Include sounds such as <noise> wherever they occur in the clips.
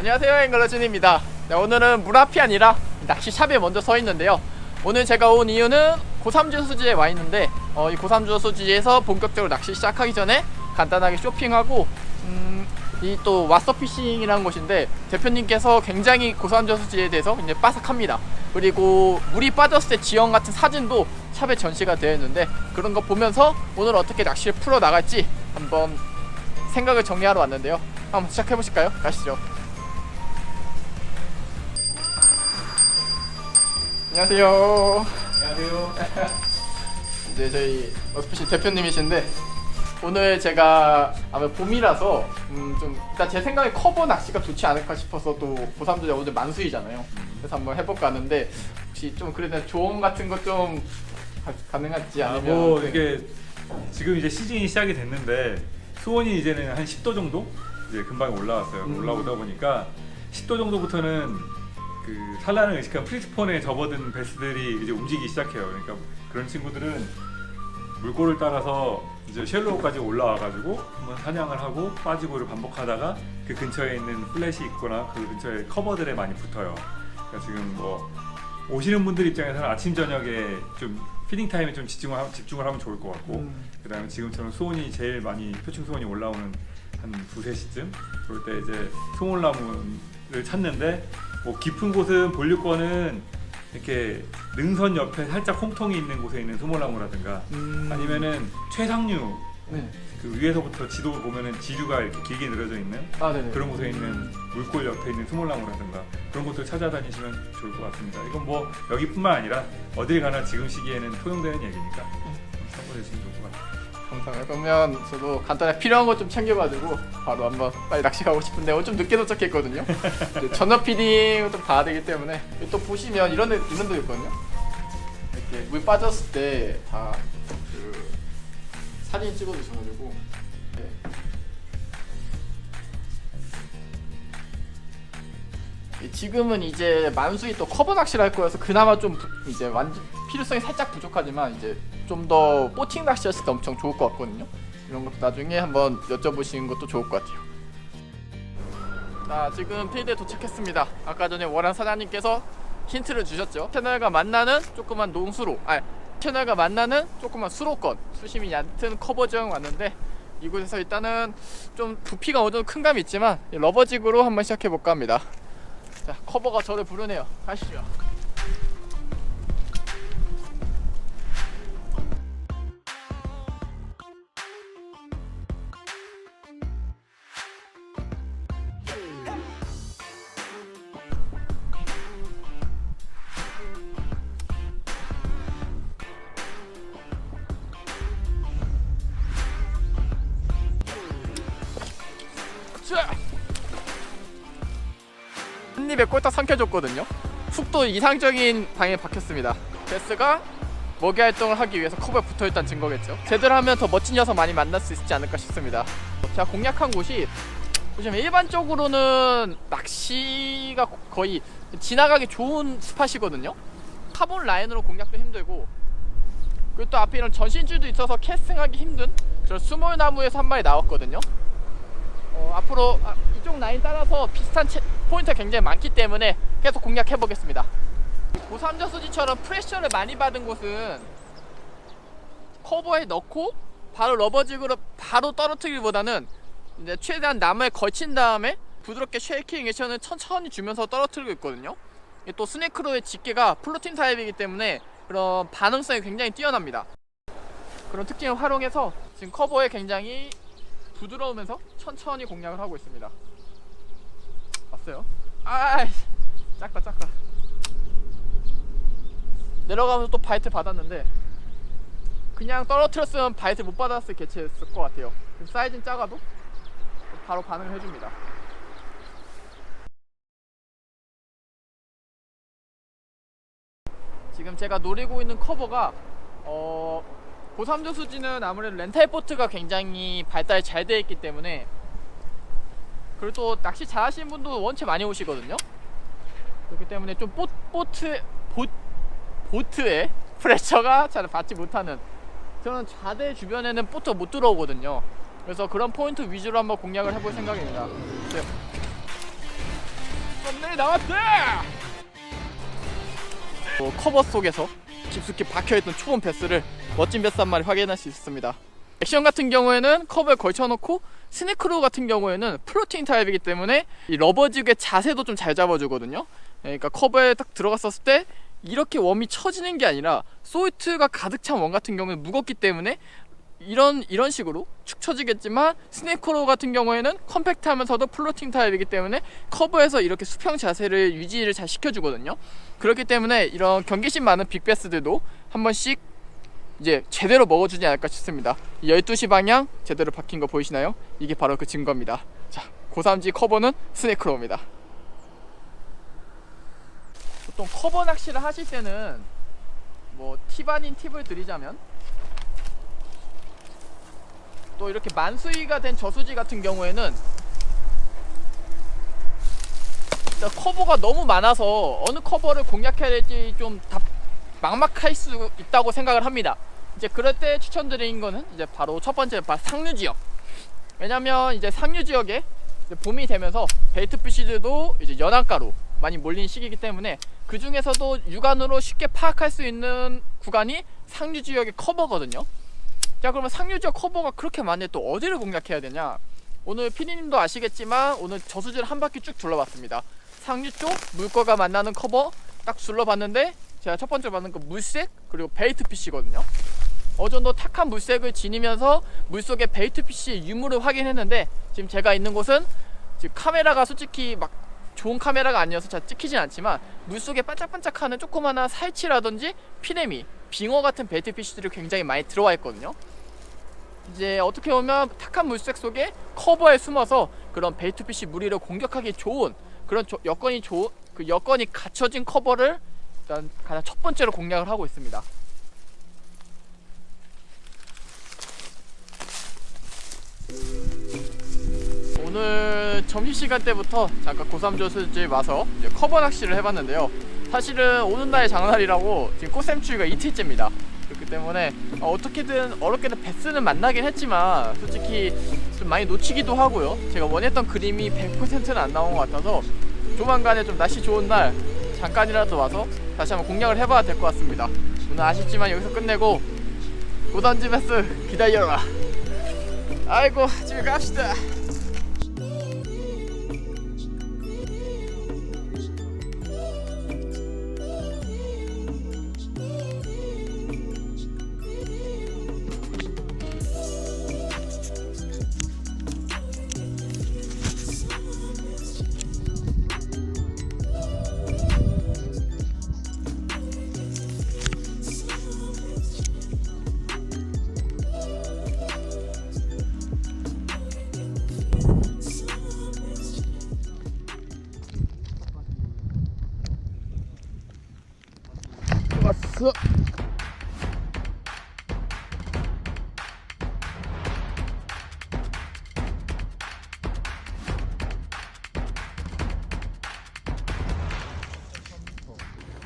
안녕하세요 앵글러진입니다. 네, 오늘은 물 앞이 아니라 낚시샵에 먼저 서 있는데요. 오늘 제가 온 이유는 고삼주 수지에 와 있는데 어, 이 고삼주 수지에서 본격적으로 낚시 시작하기 전에 간단하게 쇼핑하고 음, 이또 왓서피싱이라는 곳인데 대표님께서 굉장히 고삼주 수지에 대해서 굉장히 빠삭합니다. 그리고 물이 빠졌을 때 지형 같은 사진도 샵에 전시가 되어 있는데 그런 거 보면서 오늘 어떻게 낚시를 풀어 나갈지 한번 생각을 정리하러 왔는데요. 한번 시작해 보실까요? 가시죠 안녕하세요. 안녕하세요. 이제 저희 어스피시 대표님이신데 오늘 제가 아마 봄이라서 음 좀 일단 제 생각에 커버 낚시가 좋지 않을까 싶어서 또 고삼도 오늘 만수이잖아요. 그래서 한번 해볼까 하는데 혹시 좀 그래도 조언 같은 거 좀 가능할지 아, 아니면 뭐 네. 이게 지금 이제 시즌이 시작이 됐는데 수온이 이제는 한 10도 정도 이제 금방 올라왔어요. 음. 올라오다 보니까 10도 정도부터는 그 산란을 의식한 프리스폰에 접어든 베스들이 이제 움직이기 시작해요. 그러니까 그런 친구들은 물꼬를 따라서 이제 쉘로우까지 올라와가지고 한번 사냥을 하고 빠지고를 반복하다가 그 근처에 있는 플랫이 있거나 그 근처에 커버들에 많이 붙어요. 그러니까 지금 뭐 오시는 분들 입장에서는 아침 저녁에 좀 피딩 타임에 좀 집중을, 하, 집중을 하면 좋을 것 같고 음. 그다음에 지금처럼 수온이 제일 많이 표층 수온이 올라오는 한 두세 시쯤 그럴 때 이제 소몰나무를 찾는데 뭐 깊은 곳은 볼류권은 이렇게 능선 옆에 살짝 홈통이 있는 곳에 있는 소몰나무라든가 음. 아니면은 최상류 네. 그 위에서부터 지도 보면은 지류가 이렇게 길게 늘어져 있는 아 네네. 그런 곳에 있는 물골 옆에 있는 스몰나무라든가 그런 곳을 찾아다니시면 좋을 것 같습니다. 이건 뭐 여기뿐만 아니라 어딜 가나 지금 시기에는 통용되는 얘기니까 참고해 주시면 같아 요. 감사해요. 그러면 저도 간단하게 필요한 거 좀 챙겨가지고 바로 한번 빨리 낚시 가고 싶은데 오늘 좀 늦게 도착했거든요. 이제 피딩을 좀 봐야 되기 때문에 또 보시면 이런 데 이런 데 있거든요. 이렇게 물 빠졌을 때 다 그 사진 찍어주셔가지고 지금은 이제 만수이 또 커버 낚시를 할 거여서 그나마 좀 부- 이제 완전 필요성이 살짝 부족하지만 이제 좀 더 보팅 낚시했을 때 엄청 좋을 것 같거든요. 이런 것도 나중에 한번 여쭤보시는 것도 좋을 것 같아요. 자 지금 필드에 도착했습니다. 아까 전에 월한 사장님께서 힌트를 주셨죠. 채널과 만나는 조그만 농수로, 아 채널과 만나는 조그만 수로권 수심이 얕은 커버 지형 왔는데 이곳에서 일단은 좀 부피가 어느 정도 큰 감이 있지만 이 러버직으로 한번 시작해 볼까 합니다. 자 커버가 저를 부르네요. 가시죠. 한 입에 꼴딱 삼켜줬거든요. 훅도 이상적인 방향에 박혔습니다. 베스가 먹이 활동을 하기 위해서 컵에 붙어있다는 증거겠죠. 제대로 하면 더 멋진 녀석 많이 만날 수 있지 않을까 싶습니다. 제가 공략한 곳이 보시면 일반적으로는 낚시가 거의 지나가기 좋은 스팟이거든요. 카본 라인으로 공략도 힘들고 그리고 또 앞에 이런 전신줄도 있어서 캐스팅하기 힘든 그런 수몰나무에서 한 마리 나왔거든요. 어, 앞으로 아, 이쪽 라인 따라서 비슷한 채, 포인트가 굉장히 많기 때문에 계속 공략해 보겠습니다. 고삼저수지처럼 프레셔를 많이 받은 곳은 커버에 넣고 바로 러버직으로 바로 떨어뜨리기보다는 이제 최대한 나무에 걸친 다음에 부드럽게 쉐이킹 액션을 천천히 주면서 떨어뜨리고 있거든요. 또 스네크로의 집게가 플로팅 타입이기 때문에 그런 반응성이 굉장히 뛰어납니다. 그런 특징을 활용해서 지금 커버에 굉장히 부드러우면서 천천히 공략을 하고 있습니다. 봤어요? 아, 작다 작다. 내려가면서 또 바이트 받았는데 그냥 떨어뜨렸으면 바이트 못 받았을 개체였을 것 같아요. 사이즈는 작아도 바로 반응을 해줍니다. 지금 제가 노리고 있는 커버가 어 고삼조 수지는 아무래도 렌탈 보트가 굉장히 발달이 잘 되어 있기 때문에 그리고 또 낚시 잘하시는 분도 원체 많이 오시거든요. 그렇기 때문에 좀 보, 보트 보, 보트의 <laughs> 프레셔가 잘 받지 못하는 저는 좌대 주변에는 보트가 못 들어오거든요. 그래서 그런 포인트 위주로 한번 공략을 해볼 생각입니다. 네. 나왔다! 어, 커버 속에서 깊숙이 박혀있던 초본 베스를 멋진 베스 한 마리 확인할 수 있었습니다. 액션 같은 경우에는 커버에 걸쳐놓고 스네크로 같은 경우에는 플로팅 타입이기 때문에 이 러버지그의 자세도 좀 잘 잡아주거든요. 그러니까 커버에 딱 들어갔었을 때 이렇게 웜이 처지는 게 아니라 소이트가 가득 찬 웜 같은 경우는 무겁기 때문에 이런 이런 식으로 축 처지겠지만 스네이크로 같은 경우에는 컴팩트하면서도 플로팅 타입이기 때문에 커버에서 이렇게 수평 자세를 유지를 잘 시켜주거든요. 그렇기 때문에 이런 경계심 많은 빅베스들도 한 번씩 이제 제대로 먹어주지 않을까 싶습니다. 이 12시 방향 제대로 박힌 거 보이시나요? 이게 바로 그 증거입니다. 자, 고삼지 커버는 스네이크로입니다. 보통 커버 낚시를 하실 때는 뭐 팁 아닌 팁을 드리자면 또 이렇게 만수위가 된 저수지 같은 경우에는 커버가 너무 많아서 어느 커버를 공략해야 될지 좀 답, 막막할 수 있다고 생각을 합니다. 이제 그럴 때 추천드리는 거는 이제 바로 첫 번째 바- 상류 지역. 왜냐면 이제 상류 지역에 이제 봄이 되면서 베이트 피시들도 이제 연안가로 많이 몰리는 시기이기 때문에 그 중에서도 육안으로 쉽게 파악할 수 있는 구간이 상류 지역의 커버거든요. 자 그러면 상류 지역 커버가 그렇게 많은데 또 어디를 공략해야 되냐? 오늘 피디님도 아시겠지만 오늘 저수지를 한 바퀴 쭉 둘러봤습니다. 상류 쪽 물거가 만나는 커버 딱 둘러봤는데 제가 첫 번째 봤는 그 물색 그리고 베이트 피시거든요. 어느 정도 탁한 물색을 지니면서 물속에 베이트 피시의 유무를 확인했는데 지금 제가 있는 곳은 지금 카메라가 솔직히 막 좋은 카메라가 아니어서 잘 찍히진 않지만 물속에 반짝반짝하는 조그마한 살치라든지 피레미, 빙어 같은 베이트 피시들이 굉장히 많이 들어와 있거든요. 이제 어떻게 보면 탁한 물색 속에 커버에 숨어서 그런 베이트 피시 무리를 공격하기 좋은 그런 조- 여건이 좋은 그 여건이 갖춰진 커버를 일단 가장 첫 번째로 공략을 하고 있습니다. 점심시간 때부터 잠깐 고삼조수집 와서 이제 커버 낚시를 해봤는데요. 사실은 오는 날이 장날이라고 지금 꽃샘추위가 이틀째입니다. 그렇기 때문에 어, 어떻게든 어렵게든 베스는 만나긴 했지만 솔직히 좀 많이 놓치기도 하고요. 제가 원했던 그림이 100%는 안 나온 것 같아서 조만간에 좀 날씨 좋은 날 잠깐이라도 와서 다시 한번 공략을 해봐야 될 것 같습니다. 오늘 아쉽지만 여기서 끝내고 고단지 베스 기다려라. 아이고 집에 갑시다.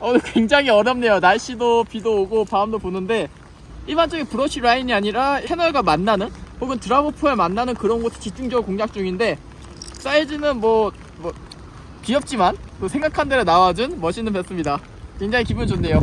오늘 굉장히 어렵네요. 날씨도 비도 오고 바람도 부는데 일반적인 브러쉬 라인이 아니라 채널과 만나는 혹은 드라고프에 만나는 그런 곳을 집중적으로 공략 중인데 사이즈는 뭐, 뭐 귀엽지만 또 생각한 대로 나와준 멋있는 배스입니다. 굉장히 기분 좋네요.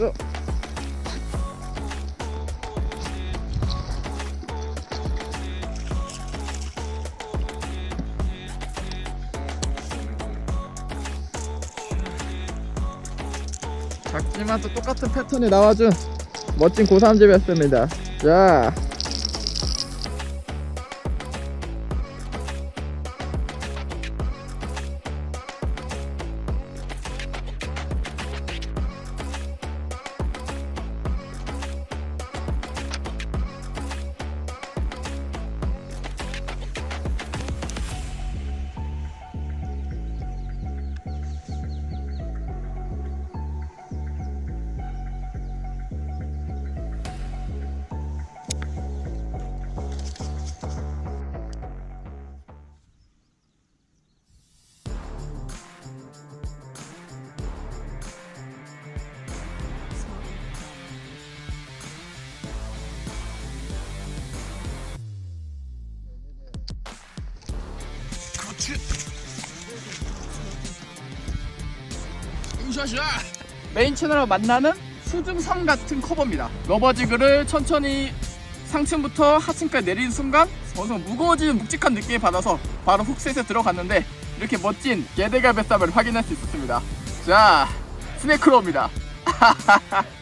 왔어. 작지만 또 똑같은 패턴이 나와준 멋진 고삼집이었습니다. 자. 메인 채널을 만나는 수중선 같은 커버입니다. 러버지그를 천천히 상층부터 하층까지 내리는 순간 어느 정도 무거워지는 묵직한 느낌을 받아서 바로 훅셋에 들어갔는데 이렇게 멋진 개대갈 뱃삼을 확인할 수 있었습니다. 자, 스네크로입니다. <laughs>